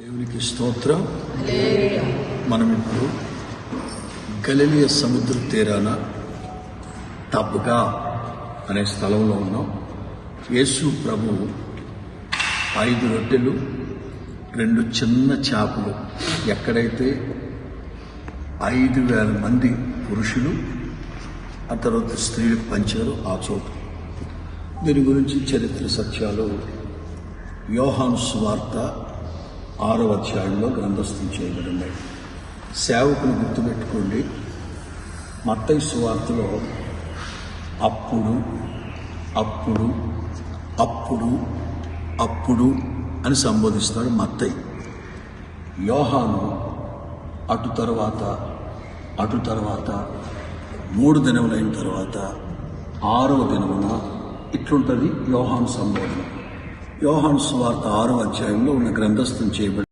దేవునికి స్తోత్రం. మనం ఇప్పుడు గలిలియ సముద్ర తీరాన టబ్గా అనే స్థలంలో ఉన్నాం. యేసు ప్రభు ఐదు రొట్టెలు రెండు చిన్న చేపలు ఎక్కడైతే ఐదు వేల మంది పురుషులు ఆ తర్వాత స్త్రీలకు పంచారు ఆ చోటు. దీని గురించి చరిత్ర సత్యాలు యోహాను సువార్త ఆరో అధ్యాయంలో గ్రంథస్థం చేయబడినాయి సేవకులు గుర్తుపెట్టుకోండి మత్తై సువార్తలో అప్పుడు అప్పుడు అప్పుడు అప్పుడు అని సంబోధిస్తాడు మత్తై యోహాను అటు తర్వాత అటు తర్వాత మూడు దినములైన తర్వాత ఆరవ దినమున ఇట్లుంటుంది యోహాను సంబోధన. యోహాను సువార్త ఆరో అధ్యాయంలో ఉన్న గ్రంథస్థం చేయబడి